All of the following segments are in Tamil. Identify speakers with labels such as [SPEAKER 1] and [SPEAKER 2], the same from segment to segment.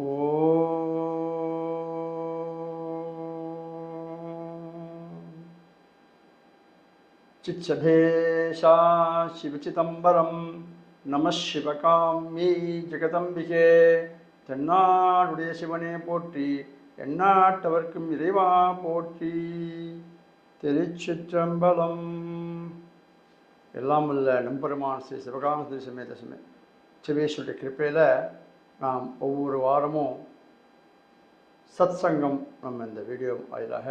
[SPEAKER 1] ஓ சிச்சதேஷா சிவச்சிதம்பரம் நம சிவகாமி ஜெகதம்பிகே தென்னாடுடைய சிவனே போற்றி எண்ணாட்டவர்க்கும் இறைவா போற்றி. திருச்சிற்றம்பலம். எல்லாம் உள்ள நம்பெருமான் ஸ்ரீ சிவகாம ஸ்ரீ சமேத சமே சிவேஸ்வருடைய கிருப்பையில் நாம் ஒவ்வொரு வாரமும் சத் சங்கம் நம்ம இந்த வீடியோ வாயிலாக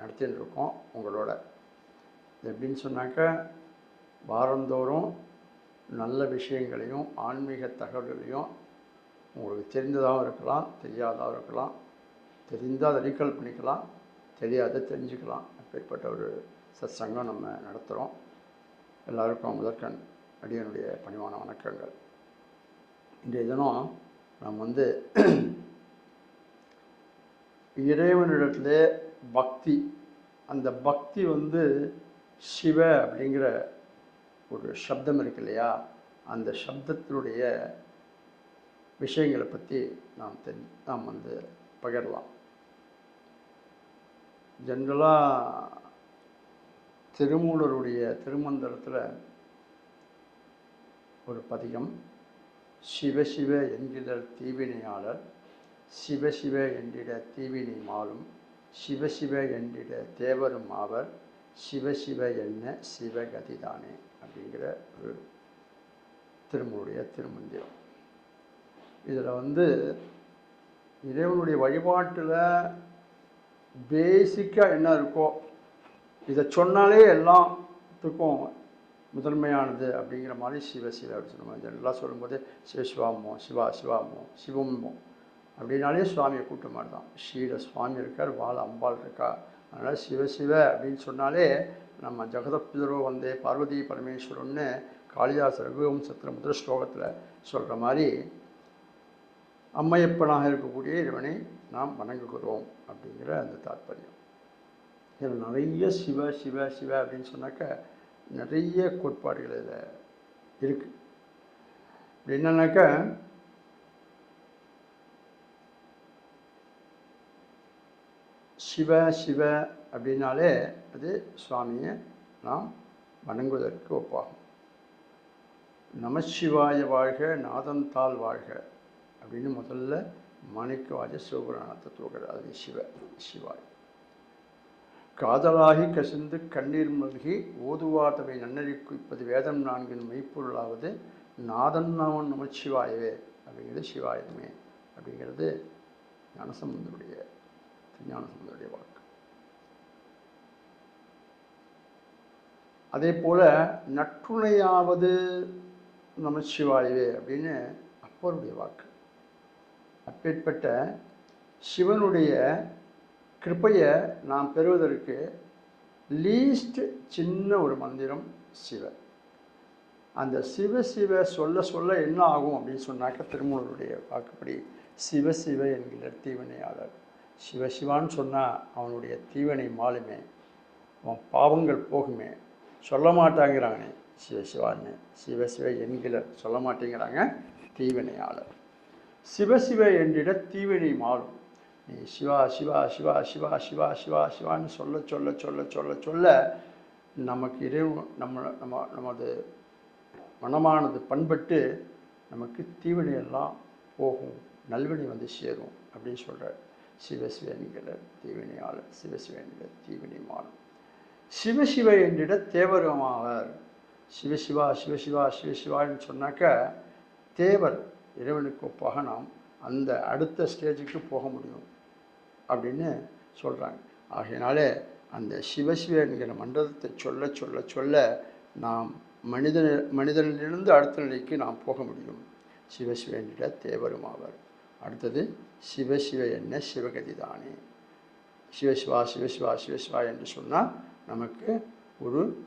[SPEAKER 1] நடத்தின்னு இருக்கோம் உங்களோட. இது எப்படின்னு சொன்னாக்க வாரந்தோறும் நல்ல விஷயங்களையும் ஆன்மீக தகவல்களையும் உங்களுக்கு தெரிந்ததாகவும் இருக்கலாம் தெரியாதாகவும் இருக்கலாம் தெரிந்தால் அதை ரீகால் பண்ணிக்கலாம் தெரியாத தெரிஞ்சுக்கலாம். அப்படிப்பட்ட ஒரு சத் சங்கம் நம்ம நடத்துகிறோம் எல்லாருக்கும் முதற்கண் அடியனுடைய பணிவான வணக்கங்கள். இன்றைய தினம் நாம் வந்து இறைவனிடத்துல பக்தி அந்த பக்தி வந்து சிவ அப்படிங்கிற ஒரு சப்தம் இருக்கு இல்லையா? அந்த சப்தத்தினுடைய விஷயங்களை பற்றி நாம் தெரி நாம் வந்து பகிரலாம். ஜென்ரலாக திருமூலருடைய திருமந்திரத்தில் ஒரு பதிகம். சிவசிவ என்கிற தீவினையாளர் சிவசிவ என்றிட தீவினை மாலும் சிவசிவ என்றிட தேவரும் ஆவர் சிவசிவ என்ன சிவகதிதானே அப்படிங்கிற ஒரு திருமுடைய திருமந்திரம். இதில் வந்து இறைவனுடைய வழிபாட்டில் பேசிக்காக என்ன இருக்கோ இதை சொன்னாலே எல்லாத்துக்கும் முதன்மையானது அப்படிங்கிற மாதிரி சிவ சிவ அப்படின்னு சொல்லுவாங்க. ஜெனரலாக சொல்லும்போது சிவசிவாமோ சிவா சிவாமோ சிவமோ அப்படின்னாலே சுவாமியை கூட்ட மாதிரி தான். ஸ்ரீல சுவாமி இருக்கார் வாழ அம்பாள் இருக்கா. அதனால் சிவ சிவ அப்படின்னு சொன்னாலே நம்ம ஜெகதப்பிதரோ வந்தே பார்வதி பரமேஸ்வரன்னு காளிதாஸ் ரகுவம்சத்தில் முதல் ஸ்லோகத்தில் சொல்கிற மாதிரி அம்மையப்பனாக இருக்கக்கூடிய இறைவனை நாம் வணங்குகிறோம் அப்படிங்கிற அந்த தாற்பயம் இதில் நிறைய சிவ சிவ சிவ அப்படின்னு சொன்னாக்க நிறைய கோட்பாடுகள் இதில் இருக்குது என்னன்னாக்கா சிவ சிவ அப்படின்னாலே அது சுவாமியை நாம் வணங்குவதற்கு ஒப்பாகும். நமசிவாய வாழ்க நாதந்தால் வாழ்க அப்படின்னு முதல்ல மாணிக்கவாஜ சிவபுராணத்தை தூக்குறார். அது சிவ சிவாய். காதலாகி கசிந்து கண்ணீர் மல்கி ஓதுவாதவை நன்னறி குவிப்பது வேதம் நான்கின் மெய்ப்பொருளாவது நாதன் நாமன் நமச்சிவாயவே அப்படிங்கிறது சிவாயுதமே அப்படிங்கிறது ஞானசம்பந்தருடைய ஞானசம்பந்தனுடைய வாக்கு. அதே போல் நற்றுணையாவது நமச்சிவாயவே அப்படின்னு அப்பருடைய வாக்கு. அப்பேற்பட்ட சிவனுடைய கிருப்பையை நாம் பெறுவதற்கு லீஸ்ட் சின்ன ஒரு மந்திரம் சிவ. அந்த சிவ சிவ சொல்ல சொல்ல என்ன ஆகும் அப்படின்னு சொன்னாக்க திருமூலருடைய வாக்குப்படி சிவ சிவ என்கிற தீவனையாளர். சிவ சிவான்னு சொன்னால் அவனுடைய தீவனை மாலுமே அவன் பாவங்கள் போகுமே. சொல்ல மாட்டாங்கிறானே சிவ சிவான்னு. சிவ என்கிற சொல்ல மாட்டேங்கிறாங்க தீவினையாளர். சிவசிவ என்றிட தீவினை மாறும். நீ சிவா சிவா சிவா சிவா சிவா சிவா சிவான்னு சொல்ல சொல்ல சொல்ல சொல்ல சொல்ல நமக்கு இறை நம்ம நம்ம நமது மனமானது பண்பட்டு நமக்கு தீவினையெல்லாம் போகும் நல்வினை வந்து சேரும் அப்படின்னு சொல்கிறார் சிவசிவன்கிற தீவினையாளர் சிவசிவன்கிற தீவினை மாறும் சிவசிவ என்றிட தேவருமாவர். சிவசிவா சிவசிவா சிவசிவான்னு சொன்னாக்க தேவர் இறைவனுக்கு ஒப்பாக நாம் அந்த அடுத்த ஸ்டேஜுக்கு போக முடியும். அப்படின்னு சொல்கிறாங்க ஆகையினாலே அந்த சிவசிவ என்கிற மண்டலத்தை சொல்ல சொல்ல சொல்ல நாம் மனித மனிதனிலிருந்து அடுத்த நிலைக்கு நாம் போக முடியும். சிவசிவ என்கிற தேவரும் ஆவர். அடுத்தது சிவசிவ என்ன சிவகதி தானே. சிவசிவா சிவசிவா சிவசிவா என்று சொன்னால் நமக்கு ஒரு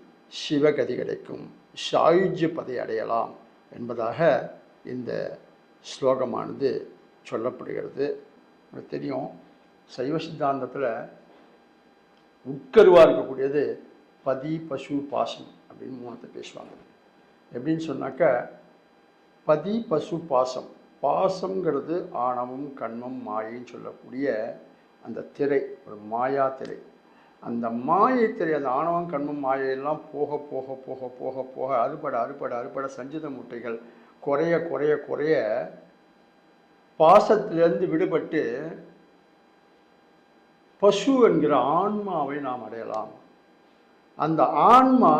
[SPEAKER 1] சிவகதி கிடைக்கும். சாயுஜ்ய பதை அடையலாம் என்பதாக இந்த ஸ்லோகமானது சொல்லப்படுகிறது. தெரியும். சைவ சித்தாந்தத்தில் உட்கருவாக இருக்கக்கூடியது பதி பசு பாசம் அப்படின்னு மூணத்தை பேசுவாங்க. எப்படின்னு சொன்னாக்க பதி பசு பாசம். பாசங்கிறது ஆணவம் கண்மம் மாயைன்னு சொல்லக்கூடிய அந்த திரை ஒரு மாயா திரை. அந்த மாயை திரை அந்த ஆணவம் கண்மம் மாயையெல்லாம் போக போக போக போக போக அறுபட அறுபட அறுபட சஞ்சித முட்டைகள் குறைய குறைய குறைய பாசத்திலேருந்து விடுபட்டு பசு என்கிற ஆன்மாவை நாம் அடையலாம். அந்த ஆன்மா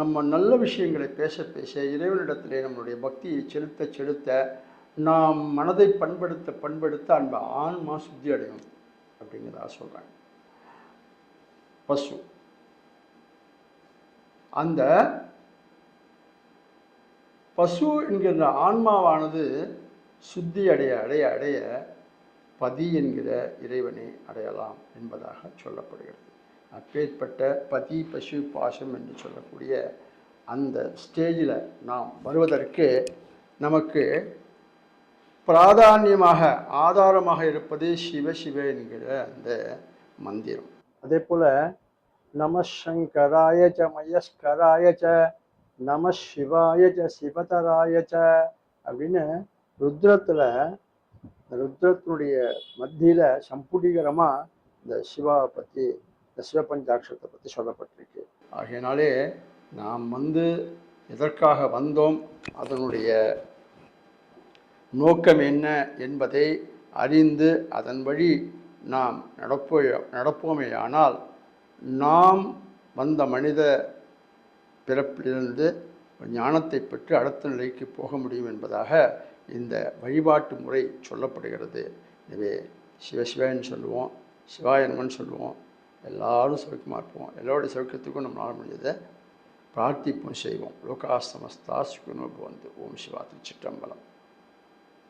[SPEAKER 1] நம்ம நல்ல விஷயங்களை பேச பேச இறைவனிடத்திலே நம்மளுடைய பக்தியை செலுத்த செலுத்த நாம் மனதை பண்படுத்த பண்படுத்த அந்த ஆன்மா சுத்தி அடையும் அப்படிங்கிறதா சொல்கிறாங்க பசு. அந்த பசு என்கிற ஆன்மாவானது சுத்தி அடைய அடைய அடைய பதி என்கிற இறைவனை அடையலாம் என்பதாக சொல்லப்படுகிறது. அப்பேற்பட்ட பதி பசு பாசம் என்று சொல்லக்கூடிய அந்த ஸ்டேஜில் நாம் வருவதற்கு நமக்கு பிராதானியமாக ஆதாரமாக இருப்பது சிவ சிவ என்கிற அந்த மந்திரம். அதே போல் நம ச மயஸ்கராய ச நம சிவாய ச சிவதராய ச அப்படின்னு ருத்ரத்தில் ருத்ரத்தினுடைய மத்தியில் சம்புடிகரமாக இந்த சிவாவை பற்றி இந்த சிவபஞ்சாட்சத்தை பற்றி சொல்லப்பட்டிருக்கு. ஆகையினாலே நாம் வந்து எதற்காக வந்தோம் அதனுடைய நோக்கம் என்ன என்பதை அறிந்து அதன் வழி நாம் நடப்போ நடப்போமேயானால் நாம் வந்த மனித பிறப்பிலிருந்து ஞானத்தை பெற்று அடுத்த நிலைக்கு போக முடியும் என்பதாக இந்த வழிபாட்டு முறை சொல்லப்படுகிறது. எனவே சிவசிவன்னு சொல்லுவோம் சிவாயனமன் சொல்லுவோம் எல்லாரும் சௌக்கியமாக இருப்போம். எல்லோருடைய சௌக்கியத்துக்கும் நம்மளால் முடிஞ்சதை பிரார்த்திப்போம் செய்வோம். லோகாசமஸ்தா சமஸ்தா வந்து ஓம் சிவா திருச்சிற்றம்பலம்.